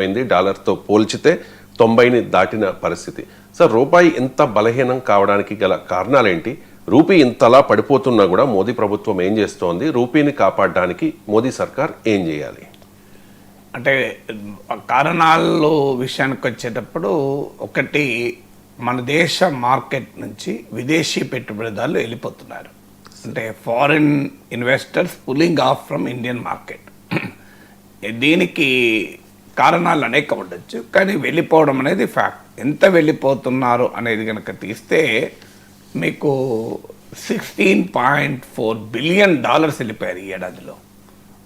అయింది డాలర్తో పోల్చితే తొంభైని దాటిన పరిస్థితి. సార్ రూపాయి ఇంత బలహీనం కావడానికి గల కారణాలేంటి? రూపీ ఇంతలా పడిపోతున్నా కూడా మోదీ ప్రభుత్వం ఏం చేస్తోంది? రూపీని కాపాడడానికి మోదీ సర్కార్ ఏం చేయాలి? అంటే కారణాలు విషయానికి వచ్చేటప్పుడు ఒకటి మన దేశ మార్కెట్ నుంచి విదేశీ పెట్టుబడిదారులు వెళ్ళిపోతున్నారు. అంటే foreign investors pulling off from Indian market. దీనికి కారణాలు అనేక ఉండొచ్చు కానీ వెళ్ళిపోవడం అనేది ఫ్యాక్ట్ ఎంత వెళ్ళిపోతున్నారు అనేది కనుక తీస్తే మీకు sixteen point four billion dollars వెళ్ళిపోయారు ఈ ఏడాదిలో.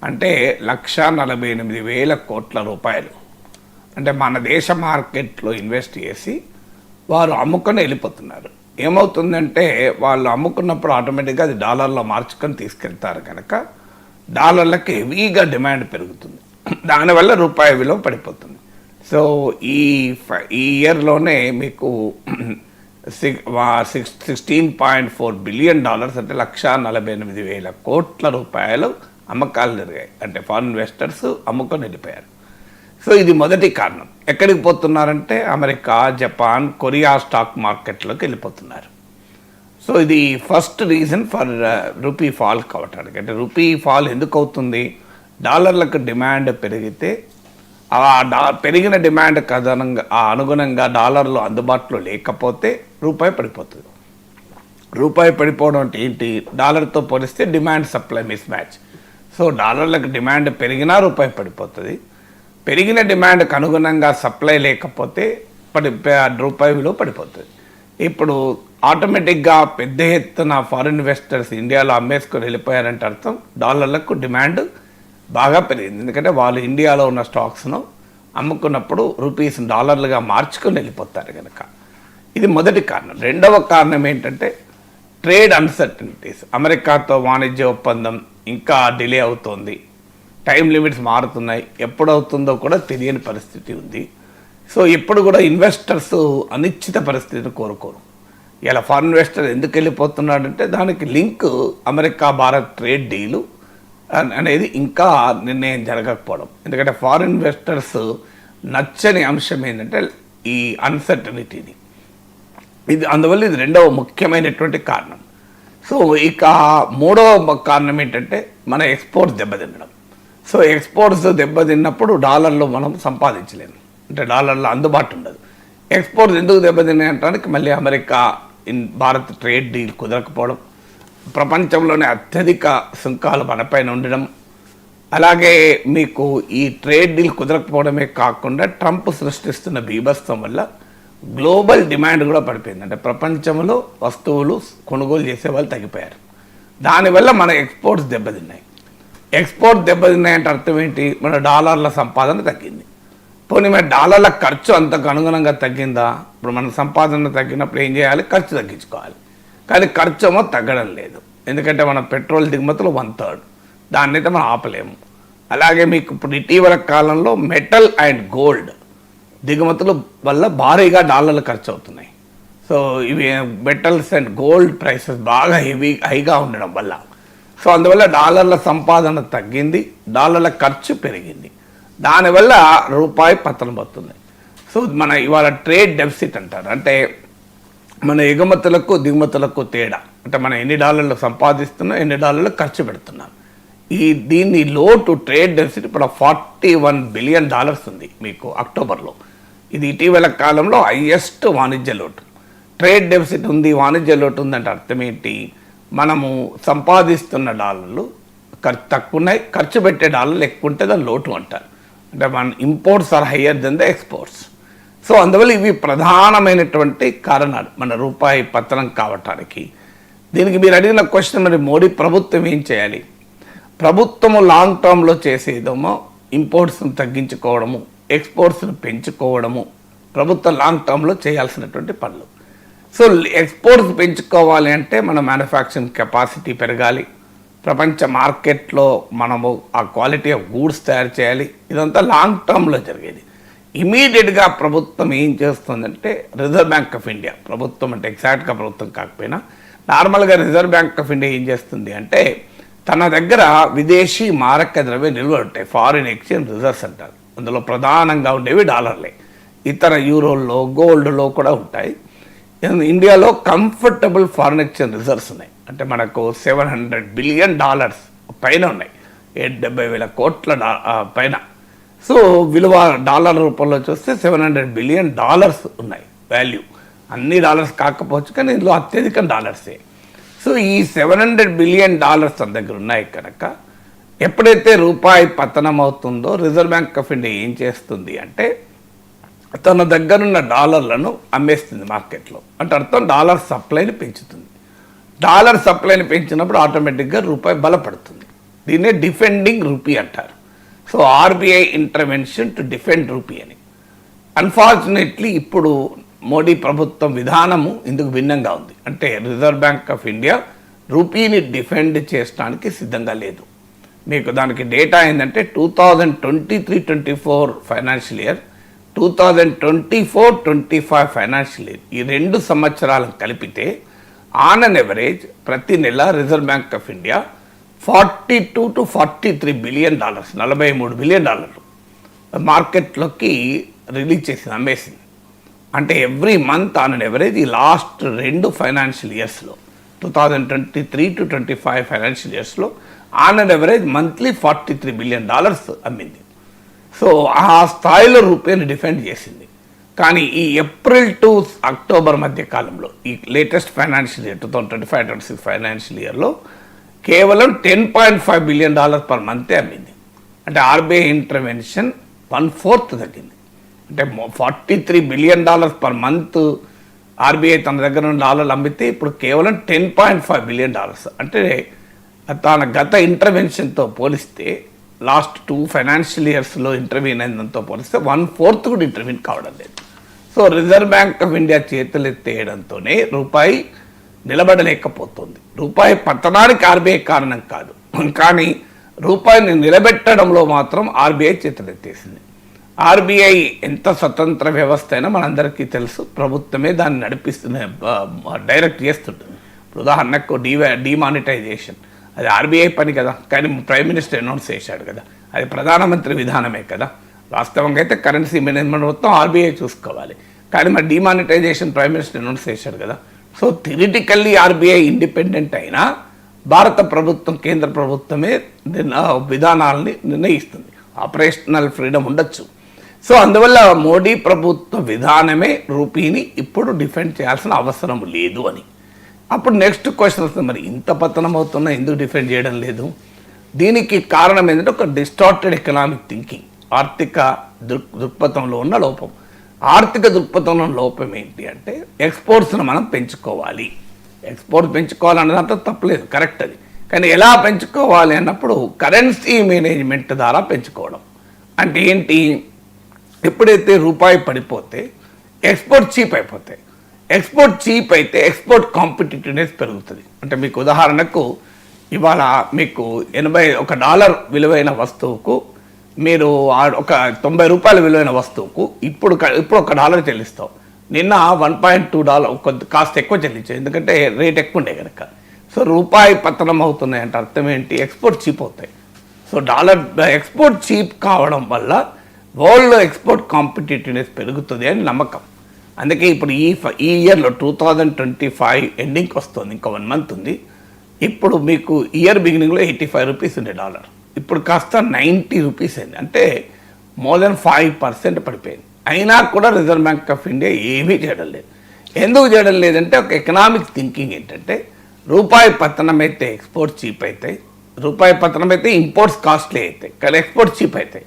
అంటే లక్ష నలభై ఎనిమిది వేల కోట్ల రూపాయలు. అంటే మన దేశ మార్కెట్లో ఇన్వెస్ట్ చేసి వారు అమ్ముకొని వెళ్ళిపోతున్నారు. ఏమవుతుందంటే వాళ్ళు అమ్ముకున్నప్పుడు ఆటోమేటిక్గా అది డాలర్లో మార్చుకొని తీసుకెళ్తారు కనుక డాలర్లకి హెవీగా డిమాండ్ పెరుగుతుంది. దానివల్ల రూపాయి విలువ పడిపోతుంది. సో ఈ ఈ ఇయర్లోనే మీకు six sixteen point four billion dollars అంటే లక్ష నలభై ఎనిమిది వేల కోట్ల రూపాయలు అమ్మకాలు జరిగాయి. అంటే ఫారెన్ ఇన్వెస్టర్స్ అమ్ముకొని వెళ్ళిపోయారు. సో ఇది మొదటి కారణం. ఎక్కడికి పోతున్నారంటే అమెరికా జపాన్ కొరియా స్టాక్ మార్కెట్లోకి వెళ్ళిపోతున్నారు. సో ఇది first reason for rupee fall కావటానికి. అంటే రూపీ ఫాల్ ఎందుకు అవుతుంది? డాలర్లకు డిమాండ్ పెరిగితే ఆ డా పెరిగిన డిమాండ్ కథనంగా ఆ అనుగుణంగా డాలర్లు అందుబాటులో లేకపోతే రూపాయి పడిపోతుంది. రూపాయి పడిపోవడం అంటే ఏంటి? డాలర్తో పోలిస్తే demand supply mismatch. So డాలర్లకు డిమాండ్ పెరిగినా రూపాయి పడిపోతుంది. పెరిగిన డిమాండ్కి అనుగుణంగా సప్లై లేకపోతే పడి రూపాయి విలువ పడిపోతుంది. ఇప్పుడు ఆటోమేటిక్గా పెద్ద ఎత్తున ఫారిన్ ఇన్వెస్టర్స్ ఇండియాలో అమ్మేసుకొని వెళ్ళిపోయారంటే అర్థం డాలర్లకు డిమాండ్ బాగా పెరిగింది. ఎందుకంటే వాళ్ళు ఇండియాలో ఉన్న స్టాక్స్ను అమ్ముకున్నప్పుడు రూపీస్ డాలర్లుగా మార్చుకొని వెళ్ళిపోతారు కనుక ఇది మొదటి కారణం. రెండవ కారణం ఏంటంటే ట్రేడ్ అన్సర్టనిటీస్. అమెరికాతో వాణిజ్య ఒప్పందం ఇంకా డిలే అవుతోంది. టైం లిమిట్స్ మారుతున్నాయి. ఎప్పుడు అవుతుందో కూడా తెలియని పరిస్థితి ఉంది. సో ఇప్పుడు కూడా ఇన్వెస్టర్స్ అనిశ్చిత పరిస్థితిని కోరుకోరు. ఇలా ఫారెన్ ఇన్వెస్టర్ ఎందుకు వెళ్ళిపోతున్నాడంటే దానికి link America Bharat trade deal అనేది ఇంకా నిర్ణయం జరగకపోవడం. ఎందుకంటే ఫారిన్ ఇన్వెస్టర్స్ నచ్చని అంశం ఏంటంటే ఈ అన్సర్టనిటీని ఇది అందువల్ల ఇది రెండవ ముఖ్యమైనటువంటి కారణం. సో ఇక మూడవ కారణం ఏంటంటే మన ఎక్స్పోర్ట్స్ దెబ్బతినడం. సో ఎక్స్పోర్ట్స్ దెబ్బతిన్నప్పుడు డాలర్లు మనం సంపాదించలేము. అంటే డాలర్లు అందుబాటు ఉండదు. ఎక్స్పోర్ట్స్ ఎందుకు దెబ్బతిన్నాయి అంటానికి మళ్ళీ America in Bharat trade deal కుదరకపోవడం. ప్రపంచంలోనే అత్యధిక సుంకాలు మనపైన ఉండడం అలాగే మీకు ఈ ట్రేడ్ డీల్ కుదరకపోవడమే కాకుండా ట్రంప్ సృష్టిస్తున్న బీభత్సం వల్ల గ్లోబల్ డిమాండ్ కూడా పడిపోయింది. అంటే ప్రపంచంలో వస్తువులు కొనుగోలు చేసే వాళ్ళు తగ్గిపోయారు. దానివల్ల మన ఎక్స్పోర్ట్స్ దెబ్బతిన్నాయి. ఎక్స్పోర్ట్ దెబ్బతిన్నాయంటే అర్థం ఏంటి? మన డాలర్ల సంపాదన తగ్గింది. పోనీ మన డాలర్ల ఖర్చు అంతకు అనుగుణంగా తగ్గిందా? ఇప్పుడు మన సంపాదన తగ్గినప్పుడు ఏం చేయాలి? ఖర్చు తగ్గించుకోవాలి. కానీ ఖర్చు ఏమో తగ్గడం లేదు. ఎందుకంటే మన పెట్రోల్ దిగుమతులు వన్ థర్డ్ దాన్ని అయితే మనం ఆపలేము. అలాగే మీకు ఇప్పుడు ఇటీవల కాలంలో మెటల్ అండ్ గోల్డ్ దిగుమతుల వల్ల భారీగా డాలర్లు ఖర్చు అవుతున్నాయి సో ఇవి మెటల్స్ అండ్ గోల్డ్ ప్రైసెస్ బాగా హెవీ హైగా ఉండడం వల్ల. సో అందువల్ల డాలర్ల సంపాదన తగ్గింది డాలర్ల ఖర్చు పెరిగింది. దానివల్ల రూపాయి పతనం అవుతుంది. సో మన ఇవాళ ట్రేడ్ డెఫిసిట్ అంటారు. అంటే మన ఎగుమతులకు దిగుమతులకు తేడా. అంటే మనం ఎన్ని డాలర్లు సంపాదిస్తున్నాం ఎన్ని డాలర్లు ఖర్చు పెడుతున్నాం. ఈ దీన్ని లోటు ట్రేడ్ డెఫిసిట్ ఇప్పుడు ఫార్టీ వన్ బిలియన్ డాలర్స్ ఉంది మీకు అక్టోబర్లో. ఇది ఇటీవల కాలంలో హైయెస్ట్ వాణిజ్య లోటు. ట్రేడ్ డెఫిసిట్ ఉంది వాణిజ్య లోటు ఉందంటే అర్థం ఏంటి? మనము సంపాదిస్తున్న డాలర్లు ఖర్చు తక్కువ ఉన్నాయి ఖర్చు పెట్టే డాలర్లు ఎక్కువ ఉంటే దాని లోటు అంటారు. అంటే మన imports are higher than the exports. So అందువల్ల ఇవి ప్రధానమైనటువంటి కారణాలు మన రూపాయి పతనం కావటానికి. దీనికి మీరు అడిగిన క్వశ్చన్ మరి మోడీ ప్రభుత్వం ఏం చేయాలి? ప్రభుత్వము లాంగ్ టర్మ్లో చేసేదేమో ఇంపోర్ట్స్ను తగ్గించుకోవడము ఎక్స్పోర్ట్స్ను పెంచుకోవడము ప్రభుత్వం లాంగ్ టర్మ్లో చేయాల్సినటువంటి పనులు. సో ఎక్స్పోర్ట్స్ పెంచుకోవాలి అంటే మన మ్యానుఫ్యాక్చరింగ్ కెపాసిటీ పెరగాలి. ప్రపంచ మార్కెట్లో మనము ఆ క్వాలిటీ ఆఫ్ గూడ్స్ తయారు చేయాలి. ఇదంతా లాంగ్ టర్మ్లో జరిగేది. ఇమీడియట్గా ప్రభుత్వం ఏం చేస్తుందంటే రిజర్వ్ బ్యాంక్ ఆఫ్ ఇండియా ప్రభుత్వం అంటే ఎగ్జాక్ట్గా ప్రభుత్వం కాకపోయినా నార్మల్గా రిజర్వ్ బ్యాంక్ ఆఫ్ ఇండియా ఏం చేస్తుంది అంటే తన దగ్గర విదేశీ మారక ద్రవ్య నిల్వలు ఉంటాయి ఫారిన్ ఎక్స్చేంజ్ రిజర్వ్స్ అంటారు. అందులో ప్రధానంగా ఉండేవి డాలర్లే. ఇతర యూరోల్లో గోల్డ్లో కూడా ఉంటాయి. ఇండియాలో కంఫర్టబుల్ ఫారిన్ ఎక్స్చేంజ్ రిజర్వ్స్ ఉన్నాయి. అంటే మనకు సెవెన్ హండ్రెడ్ బిలియన్ డాలర్స్ పైన ఉన్నాయి. ఏడు డెబ్బై వేల కోట్ల పైన. సో విలువ డాలర్ రూపంలో చూస్తే సెవెన్ హండ్రెడ్ బిలియన్ డాలర్స్ ఉన్నాయి వాల్యూ. అన్ని డాలర్స్ కాకపోవచ్చు కానీ ఇందులో అత్యధిక డాలర్సే. సో ఈ సెవెన్ హండ్రెడ్ బిలియన్ డాలర్స్ తన దగ్గర ఉన్నాయి కనుక ఎప్పుడైతే రూపాయి పతనం అవుతుందో రిజర్వ్ బ్యాంక్ ఆఫ్ ఇండియా ఏం చేస్తుంది అంటే తన దగ్గరున్న డాలర్లను అమ్మేస్తుంది మార్కెట్లో. అంటే అర్థం డాలర్ సప్లైని పెంచుతుంది. డాలర్ సప్లైని పెంచినప్పుడు ఆటోమేటిక్గా రూపాయి బలపడుతుంది. దీన్నే డిఫెండింగ్ రూపీ అంటారు. So RBI intervention to defend rupee అని. అన్ఫార్చునేట్లీ ఇప్పుడు మోడీ ప్రభుత్వం విధానము ఇందుకు భిన్నంగా ఉంది. అంటే రిజర్వ్ బ్యాంక్ ఆఫ్ ఇండియా రూపీని డిఫెండ్ చేయడానికి సిద్ధంగా లేదు. మీకు దానికి డేటా ఏంటంటే two thousand twenty three twenty four financial year two thousand twenty four twenty five financial year ఈ రెండు సంవత్సరాలను కలిపితే ఆన్ అన్ ఎవరేజ్ ప్రతి నెల reserve bank of India forty two to forty three billion dollars నలభై మూడు బిలియన్ డాలర్లు మార్కెట్లోకి రిలీజ్ చేసింది అమ్మేసింది. అంటే every month on and average ఈ లాస్ట్ రెండు ఫైనాన్షియల్ ఇయర్స్లో two thousand twenty three to twenty five financial ఇయర్స్లో on and average monthly forty three billion dollars అమ్మింది. సో ఆ స్థాయిలో రూపాయిని డిఫెండ్ చేసింది. కానీ ఈ ఏప్రిల్ టు అక్టోబర్ మధ్య కాలంలో ఈ latest financial year two thousand twenty five twenty six financial ఇయర్లో కేవలం ten point five billion dollar per మంతే అమ్మింది. అంటే ఆర్బీఐ ఇంటర్వెన్షన్ వన్ ఫోర్త్ తగ్గింది. అంటే forty three billion dollars per month RBI తన దగ్గర ఉన్న డాలర్లు అమ్మితే ఇప్పుడు కేవలం ten point five billion dollars అంటే తన గత ఇంటర్వెన్షన్తో పోలిస్తే లాస్ట్ టూ ఫైనాన్షియల్ ఇయర్స్లో ఇంటర్వ్యూన్ అయినంతో పోలిస్తే వన్ ఫోర్త్ కూడా ఇంటర్వ్యూన్ కావడం లేదు. So reserve bank of India చేతులు ఎత్తేయడంతోనే రూపాయి నిలబడలేకపోతుంది. రూపాయి పతనానికి ఆర్బీఐ కారణం కాదు. కానీ రూపాయిని నిలబెట్టడంలో మాత్రం ఆర్బీఐ చేతులు ఆర్బీఐ ఎంత స్వతంత్ర వ్యవస్థ అయినా మనందరికీ తెలుసు ప్రభుత్వమే దాన్ని నడిపిస్తుంది డైరెక్ట్ చేస్తుంటుంది ఇప్పుడు ఉదాహరణకు డివై డిమానిటైజేషన్. అది ఆర్బీఐ పని కదా కానీ ప్రైమ్ మినిస్టర్ అనౌన్స్ చేశాడు కదా. అది ప్రధానమంత్రి విధానమే కదా. వాస్తవంగా అయితే కరెన్సీ మేనేజ్మెంట్ మొత్తం ఆర్బీఐ చూసుకోవాలి. కానీ మరి డిమానిటైజేషన్ ప్రైమ్ మినిస్టర్ అనౌన్స్ చేశాడు కదా. సో థిరిటికల్లీ ఆర్బీఐ ఇండిపెండెంట్ అయినా భారత ప్రభుత్వం కేంద్ర ప్రభుత్వమే విధానాలని నిర్ణయిస్తుంది. ఆపరేషనల్ ఫ్రీడమ్ ఉండొచ్చు. సో అందువల్ల మోడీ ప్రభుత్వ విధానమే రూపీని ఇప్పుడు డిఫెండ్ చేయాల్సిన అవసరం లేదు అని. అప్పుడు నెక్స్ట్ క్వశ్చన్ వస్తుంది. మరి ఇంత పతనం అవుతున్నా ఎందుకు డిఫెండ్ చేయడం లేదు? దీనికి కారణం ఏంటంటే ఒక డిస్టార్టెడ్ ఎకనామిక్ థింకింగ్ ఆర్థిక దృక్ దృక్పథంలో ఉన్న లోపం. ఆర్థిక దృక్పథంలో లోపం ఏంటి అంటే ఎక్స్పోర్ట్స్ను మనం పెంచుకోవాలి. ఎక్స్పోర్ట్ పెంచుకోవాలన్నదంతా తప్పలేదు కరెక్ట్ అది. కానీ ఎలా పెంచుకోవాలి అన్నప్పుడు కరెన్సీ మేనేజ్మెంట్ ద్వారా పెంచుకోవడం. అంటే ఏంటి? ఎప్పుడైతే రూపాయి పడిపోతే ఎక్స్పోర్ట్ చీప్ అయిపోతాయి. ఎక్స్పోర్ట్ చీప్ అయితే ఎక్స్పోర్ట్ కాంపిటేటివ్నెస్ పెరుగుతుంది. అంటే మీకు ఉదాహరణకు ఇవాళ మీకు ఎనభై ఒక డాలర్ విలువైన వస్తువుకు మీరు ఆ- ఒక తొంభై రూపాయల విలువైన వస్తువుకు ఇప్పుడు ఇప్పుడు ఒక డాలర్ చెల్లిస్తాం నిన్న వన్ పాయింట్ టూ డాలర్ కొద్ది కాస్త ఎక్కువ చెల్లించాం ఎందుకంటే రేట్ ఎక్కువ ఉండే కనుక సో రూపాయి పతనం అవుతున్నాయి అంటే అర్థం ఏంటి? ఎక్స్పోర్ట్ చీప్ అవుతాయి. సో డాలర్ ఎక్స్పోర్ట్ చీప్ కావడం వల్ల వరల్డ్లో ఎక్స్పోర్ట్ కాంపిటేటివ్నెస్ పెరుగుతుంది అని నమ్మకం. అందుకే ఇప్పుడు ఈ ఈ ఇయర్లో టూ థౌజండ్ ట్వంటీ ఫైవ్ ఎండింగ్కి వస్తుంది. ఇంకా వన్ మంత్ ఉంది. ఇప్పుడు మీకు ఇయర్ బిగినింగ్లో ఎయిటీ ఫైవ్ రూపీస్ ఉండే డాలర్. ఇప్పుడు కాస్త నైంటీ రూపీస్ అయింది. అంటే మోర్ దెన్ ఫైవ్ పర్సెంట్ పడిపోయింది. అయినా కూడా రిజర్వ్ బ్యాంక్ ఆఫ్ ఇండియా ఏమీ చేయడం లేదు. ఎందుకు చేయడం లేదంటే ఒక ఎకనామిక్ థింకింగ్ ఏంటంటే రూపాయి పతనం అయితే ఎక్స్పోర్ట్ చీప్ అవుతాయి రూపాయి పతనం అయితే ఇంపోర్ట్స్ కాస్ట్లీ అవుతాయి కానీ ఎక్స్పోర్ట్ చీప్ అవుతాయి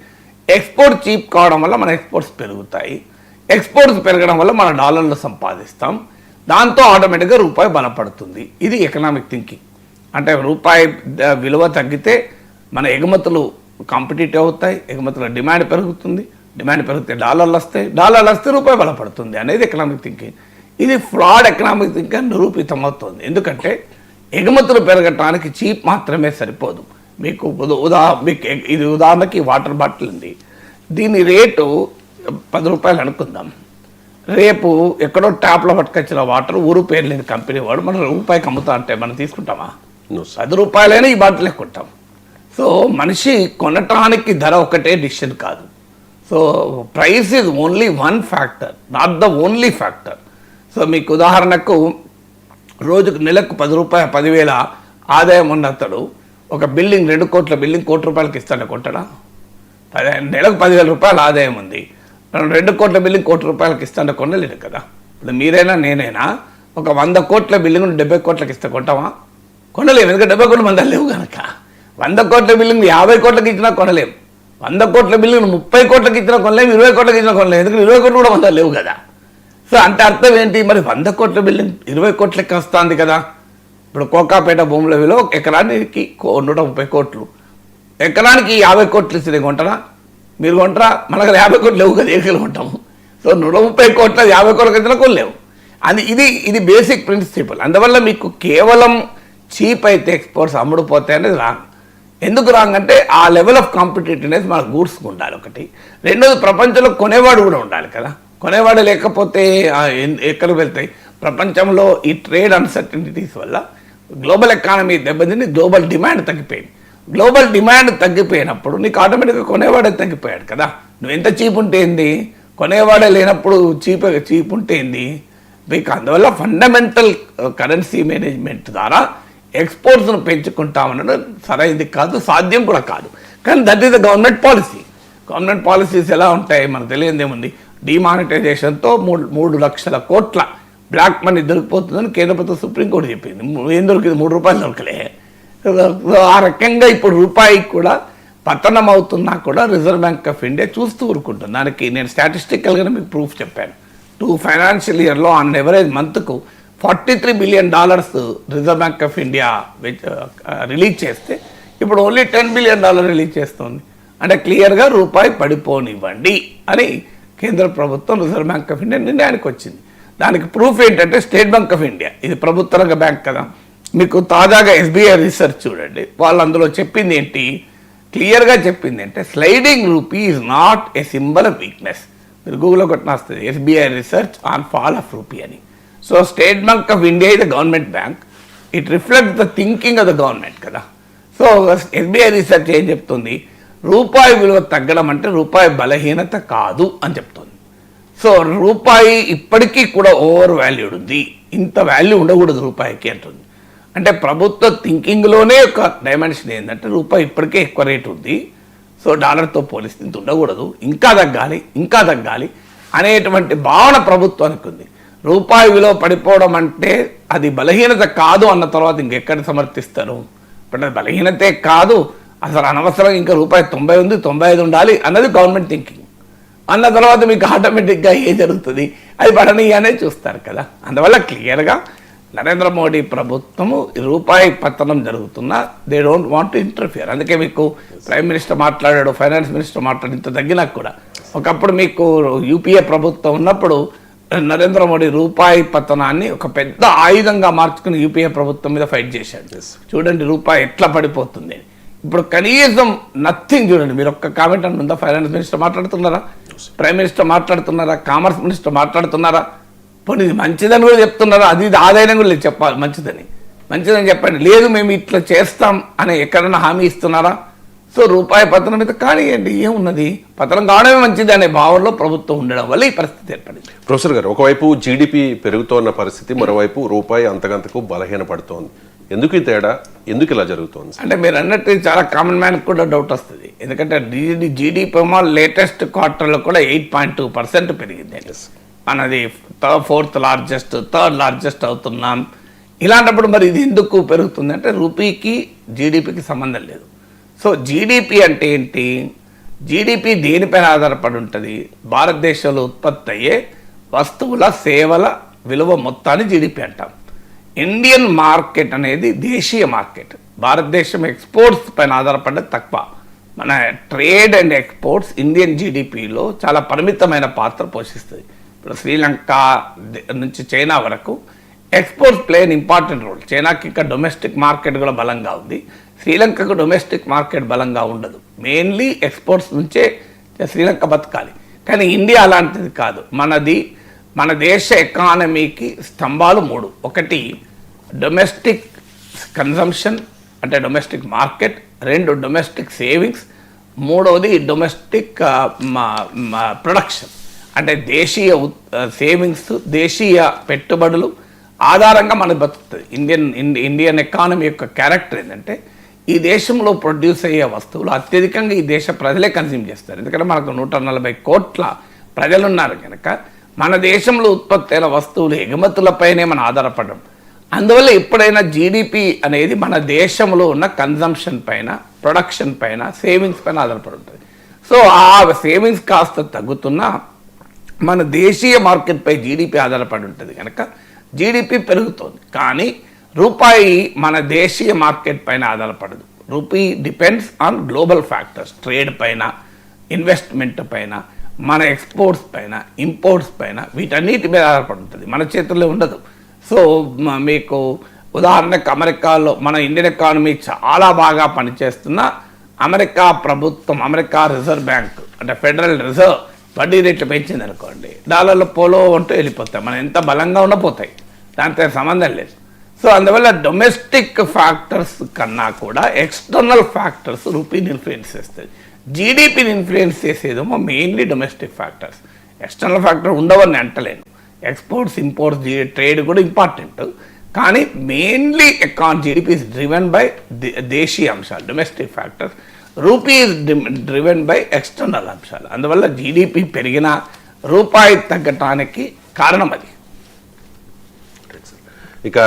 ఎక్స్పోర్ట్ చీప్ కావడం వల్ల మన ఎక్స్పోర్ట్స్ పెరుగుతాయి ఎక్స్పోర్ట్స్ పెరగడం వల్ల మన డాలర్లు సంపాదిస్తాం దాంతో ఆటోమేటిక్గా రూపాయి బలపడుతుంది. ఇది ఎకనామిక్ థింకింగ్. అంటే రూపాయి విలువ తగ్గితే మన ఎగుమతులు కాంపిటేటివ్ అవుతాయి ఎగుమతుల డిమాండ్ పెరుగుతుంది డిమాండ్ పెరిగితే డాలర్లు వస్తాయి డాలర్లు వస్తే రూపాయి బలపడుతుంది అనేది ఎకనామిక్ థింకింగ్ ఇది ఫ్రాడ్ ఎకనామిక్ థింకింగ్ నిరూపితం అవుతుంది ఎందుకంటే ఎగుమతులు పెరగటానికి చీప్ మాత్రమే సరిపోదు. మీకు ఉదా- మీకు ఇది ఉదాహరణకి వాటర్ బాటిల్ ఉంది దీని రేటు పది రూపాయలు అనుకుందాం. రేపు ఎక్కడో ట్యాప్లో పట్టుకొచ్చిన వాటర్ ఊరు పేరు లేని కంపెనీ వాడు మనం రూపాయికి అమ్ముతా అంటే మనం తీసుకుంటామా. పది రూపాయలైనా ఈ బాటిల్ కొంటాం సో మనిషి కొనటానికి ధర ఒకటే డిసిషన్ కాదు. So price is only one factor not the only factor. So మీకు ఉదాహరణకు రోజుకు నెలకు పది రూపాయల పదివేల ఆదాయం ఉన్న అతడు ఒక బిల్డింగ్ రెండు కోట్ల బిల్డింగ్ కోటి రూపాయలకి ఇస్తాడు కొట్టడా పది నెలకు పదివేల రూపాయల ఆదాయం ఉంది. రెండు కోట్ల బిల్డింగ్ కోటి రూపాయలకి ఇస్తాను కొనలేడు కదా. ఇప్పుడు మీరైనా నేనైనా ఒక వంద కోట్ల బిల్డింగ్ డెబ్బై కోట్లకి ఇస్తే కొంటామా కొనలేము ఎందుకంటే డెబ్బై కోట్ల మంది లేవు కనుక. వంద కోట్ల బిల్లును యాభై కోట్లకి ఇచ్చినా కొనలేము వంద కోట్ల బిల్లును ముప్పై కోట్లకి ఇచ్చినా కొనలేము ఇరవై కోట్లకి ఇచ్చినా కొనలేము ఎందుకంటే ఇరవై కోట్లు కూడా వంద లేవు కదా. సో అంటే అర్థం ఏంటి? మరి వంద కోట్ల బిల్డింగ్ ఇరవై కోట్లకి వస్తుంది కదా. ఇప్పుడు కోకాపేట భూముల విలువ ఎకరానికి కో- నూట ముప్పై కోట్లు. ఎకరానికి యాభై కోట్లు ఇస్తే కొంటారా మీరు కొంటారా? మనకు యాభై కోట్లు లేవు కదా ఏకలు కొంటాము? సో నూట ముప్పై కోట్ల యాభై కోట్ల కింద కొనలేవు. అది ఇది ఇది బేసిక్ ప్రిన్సిపల్ అందువల్ల మీకు కేవలం చీప్ అయితే ఎక్స్పోర్ట్స్ అమ్ముడుపోతాయి అనేది రాంగ్. ఎందుకు రాంగ్ అంటే ఆ లెవెల్ ఆఫ్ కాంపిటేటివ్నెస్ మన గూడ్స్కి ఉండాలి ఒకటి. రెండోది ప్రపంచంలో కొనేవాడు కూడా ఉండాలి కదా. కొనేవాడు లేకపోతే ఆ, ఎక్కడికి వెళ్తాయి? ప్రపంచంలో ఈ ట్రేడ్ అన్సర్టనిటీస్ వల్ల గ్లోబల్ ఎకానమీ దెబ్బతిని గ్లోబల్ డిమాండ్ తగ్గిపోయింది. గ్లోబల్ డిమాండ్ తగ్గిపోయినప్పుడు నీకు ఆటోమేటిక్గా కొనేవాడే తగ్గిపోయాడు కదా. నువ్వు ఎంత చీప్ ఉంటే ఏంది? కొనేవాడే లేనప్పుడు చీప్ చీప్ ఉంటే ఏంది? మీకు అందువల్ల ఫండమెంటల్ కరెన్సీ మేనేజ్మెంట్ ద్వారా ఎక్స్పోర్ట్స్ను పెంచుకుంటామనడం సరైనది కాదు సాధ్యం కూడా కాదు. కానీ that is the government policy government policies ఎలా ఉంటాయి మనకు తెలియదు ఏముంది? డిమానిటైజేషన్తో మూడు మూడు లక్షల కోట్ల బ్లాక్ మనీ దొరికిపోతుందని కేంద్ర ప్రభుత్వం సుప్రీంకోర్టు చెప్పింది. ఏం దొరికింది? మూడు రూపాయలు దొరకలే. ఆ రకంగా ఇప్పుడు రూపాయి కూడా పతనం అవుతున్నా కూడా రిజర్వ్ బ్యాంక్ ఆఫ్ ఇండియా చూస్తూ ఊరుకుంటుంది. దానికి నేను స్టాటిస్టికల్గానే మీకు ప్రూఫ్ చెప్పాను. టూ ఫైనాన్షియల్ ఇయర్లో on average మంత్కు forty three billion dollars reserve bank of India release చేస్తే ఇప్పుడు only ten billion dollar release చేస్తుంది. అంటే క్లియర్గా రూపాయి పడిపోనివ్వండి అని కేంద్ర ప్రభుత్వం రిజర్వ్ బ్యాంక్ ఆఫ్ ఇండియా నిర్ణయానికి వచ్చింది. దానికి ప్రూఫ్ ఏంటంటే స్టేట్ బ్యాంక్ ఆఫ్ ఇండియా ఇది ప్రభుత్వ రంగ బ్యాంక్ కదా. మీకు తాజాగా ఎస్బీఐ రీసెర్చ్ చూడండి. వాళ్ళు అందులో చెప్పింది ఏంటి? క్లియర్గా చెప్పింది అంటే sliding rupee is not a symbol of weakness మీరు గూగుల్లో కొట్టిన వస్తుంది SBI research on fall of rupee అని. So state bank of India ఇది government bank it reflect the thinking of the government కదా? సో ఎస్బీఐ రీసెర్చ్ ఏం చెప్తుంది? రూపాయి విలువ తగ్గడం అంటే రూపాయి బలహీనత కాదు అని చెప్తుంది. సో రూపాయి ఇప్పటికీ కూడా ఓవర్ వాల్యూడ్ ఉంది. ఇంత వాల్యూ ఉండకూడదు రూపాయికి అంటుంది. అంటే ప్రభుత్వ థింకింగ్లోనే ఒక డైమెన్షన్ ఏంటంటే రూపాయి ఇప్పటికే ఎక్కువ రేటు ఉంది. సో డాలర్తో పోలిస్తే ఇంత ఉండకూడదు. ఇంకా తగ్గాలి ఇంకా తగ్గాలి అనేటువంటి భావన ప్రభుత్వానికి ఉంది. రూపాయి విలువ పడిపోవడం అంటే అది బలహీనత కాదు అన్న తర్వాత ఇంకెక్కడ సమర్థిస్తారు? ఇప్పుడు అది బలహీనతే కాదు. అసలు అనవసరం ఇంకా రూపాయి తొంభై ఉంది తొంభై ఐదు ఉండాలి అన్నది గవర్నమెంట్ థింకింగ్ అన్న తర్వాత మీకు ఆటోమేటిక్గా ఏం జరుగుతుంది? అది పడనీయనే చూస్తారు కదా. అందువల్ల క్లియర్గా నరేంద్ర మోడీ ప్రభుత్వము రూపాయి పతనం జరుగుతున్నా they don't want to interfere అందుకే మీకు ప్రైమ్ మినిస్టర్ మాట్లాడాడు ఫైనాన్స్ మినిస్టర్ మాట్లాడి ఇంత తగ్గినా కూడా. ఒకప్పుడు మీకు యూపీఏ ప్రభుత్వం ఉన్నప్పుడు నరేంద్ర మోడీ రూపాయి పతనాన్ని ఒక పెద్ద ఆయుధంగా మార్చుకుని యూపీఏ ప్రభుత్వం మీద ఫైట్ చేశాడు. చూడండి రూపాయి ఎట్లా పడిపోతుంది. ఇప్పుడు కనీసం నథింగ్ చూడండి. మీరు ఒక్క కామెంట్ అని ఉందా? ఫైనాన్స్ మినిస్టర్ మాట్లాడుతున్నారా? ప్రైమ్ మినిస్టర్ మాట్లాడుతున్నారా? కామర్స్ మినిస్టర్ మాట్లాడుతున్నారా? పోనీ ఇది మంచిదని కూడా చెప్తున్నారా? అది ఇది ఆదాయం కూడా లేదు చెప్పాలి. మంచిదని. మంచిదని చెప్పండి. లేదు మేము ఇట్లా చేస్తాం అని ఎక్కడైనా హామీ ఇస్తున్నారా? సో రూపాయి పతనం మీద కానివ్వండి ఏమున్నది? పతనం కావడమే మంచిది అనే భావనలో ప్రభుత్వం ఉండడం వల్ల ఈ పరిస్థితి ఏర్పడింది. ప్రొఫెసర్ గారు ఒకవైపు జీడిపి పెరుగుతోన్న పరిస్థితి మరోవైపు రూపాయి అంతకంతకు బలహీన పడుతోంది ఎందుకు ఈ తేడా? ఎందుకు ఇలా జరుగుతోంది? అంటే మీరు అన్నట్టు చాలా కామన్ మ్యాన్ కూడా డౌట్ వస్తుంది. ఎందుకంటే జీడీ జీడిపి ఏమో లేటెస్ట్ క్వార్టర్లో కూడా ఎయిట్ పాయింట్ టూ పర్సెంట్ పెరిగింది మనది third fourth largest third largest అవుతున్నాం. ఇలాంటప్పుడు మరి ఇది ఎందుకు పెరుగుతుంది? అంటే రూపీకి జీడిపికి సంబంధం లేదు. సో జీడిపి అంటే ఏంటి? జీడిపి దేనిపైన ఆధారపడి ఉంటుంది? భారతదేశంలో ఉత్పత్తి అయ్యే వస్తువుల సేవల విలువ మొత్తాన్ని జీడిపి అంటాం. ఇండియన్ మార్కెట్ అనేది దేశీయ మార్కెట్ భారతదేశం ఎక్స్పోర్ట్స్ పైన ఆధారపడ్డది తక్కువ. మన ట్రేడ్ అండ్ ఎక్స్పోర్ట్స్ ఇండియన్ జీడిపిలో చాలా పరిమితమైన పాత్ర పోషిస్తుంది. ఇప్పుడు శ్రీలంక నుంచి చైనా వరకు exports play an important role చైనాకి ఇంకా డొమెస్టిక్ మార్కెట్ కూడా బలంగా ఉంది. శ్రీలంకకు డొమెస్టిక్ మార్కెట్ బలంగా ఉండదు. మెయిన్లీ ఎక్స్పోర్ట్స్ నుంచే శ్రీలంక బతకాలి. కానీ ఇండియా అలాంటిది కాదు. మనది మన దేశ ఎకానమీకి స్తంభాలు మూడు. ఒకటి డొమెస్టిక్ కన్జంప్షన్ అంటే డొమెస్టిక్ మార్కెట్ రెండు డొమెస్టిక్ సేవింగ్స్ మూడవది డొమెస్టిక్ ప్రొడక్షన్ uh, అంటే దేశీయ సేవింగ్స్ uh, దేశీయ పెట్టుబడులు ఆధారంగా మనకు బతుకుతుంది. ఇండియన్ ఇండి- ఇండియన్ ఎకానమీ యొక్క క్యారెక్టర్ ఏంటంటే ఈ దేశంలో ప్రొడ్యూస్ అయ్యే వస్తువులు అత్యధికంగా ఈ దేశ ప్రజలే కన్జ్యూమ్ చేస్తారు. ఎందుకంటే మనకు నూట నలభై కోట్ల ప్రజలున్నారు కనుక మన దేశంలో ఉత్పత్తి అయిన వస్తువులు ఎగుమతులపైనే మనం ఆధారపడడం. అందువల్ల ఎప్పుడైనా జీడిపి అనేది మన దేశంలో ఉన్న కన్జంప్షన్ పైన ప్రొడక్షన్ పైన సేవింగ్స్ పైన ఆధారపడి ఉంటుంది సో ఆ సేవింగ్స్ కాస్త తగ్గుతున్నా మన దేశీయ మార్కెట్పై జీడిపి ఆధారపడి ఉంటుంది కనుక జీడిపి పెరుగుతోంది. కానీ రూపాయి మన దేశీయ మార్కెట్ పైన ఆధారపడదు. Rupee depends on global factors. Trade పైన ఇన్వెస్ట్మెంట్ పైన మన ఎక్స్పోర్ట్స్ పైన ఇంపోర్ట్స్ పైన వీటన్నిటి మీద ఆధారపడుతుంది. మన చేతుల్లో ఉండదు. సో మీకు ఉదాహరణకు అమెరికాలో మన ఇండియన్ ఎకానమీ చాలా బాగా పనిచేస్తున్న అమెరికా ప్రభుత్వం అమెరికా రిజర్వ్ బ్యాంక్ అంటే ఫెడరల్ రిజర్వ్ వడ్డీ రేట్లు పెంచింది అనుకోండి డాలర్లు పోలో అంటూ వెళ్ళిపోతాయి. మనం ఎంత బలంగా ఉండపోతాయి దాంతో సంబంధం లేదు. సో అందువల్ల డొమెస్టిక్ ఫ్యాక్టర్స్ కన్నా కూడా ఎక్స్టర్నల్ ఫ్యాక్టర్స్ రూపీని ఇన్ఫ్లుయెన్స్ చేస్తాయి. జీడిపిని influence చేసేదేమో mainly domestic factors external factor ఉండవని అంటలేను. ఎక్స్పోర్ట్స్ ఇంపోర్ట్స్ ట్రేడ్ కూడా ఇంపార్టెంట్ కానీ mainly econ GDP is driven by దేశీయ అంశాలు domestic factors rupee is driven by external అంశాలు. అందువల్ల జీడిపి పెరిగిన రూపాయి తగ్గటానికి కారణం అది. ఇక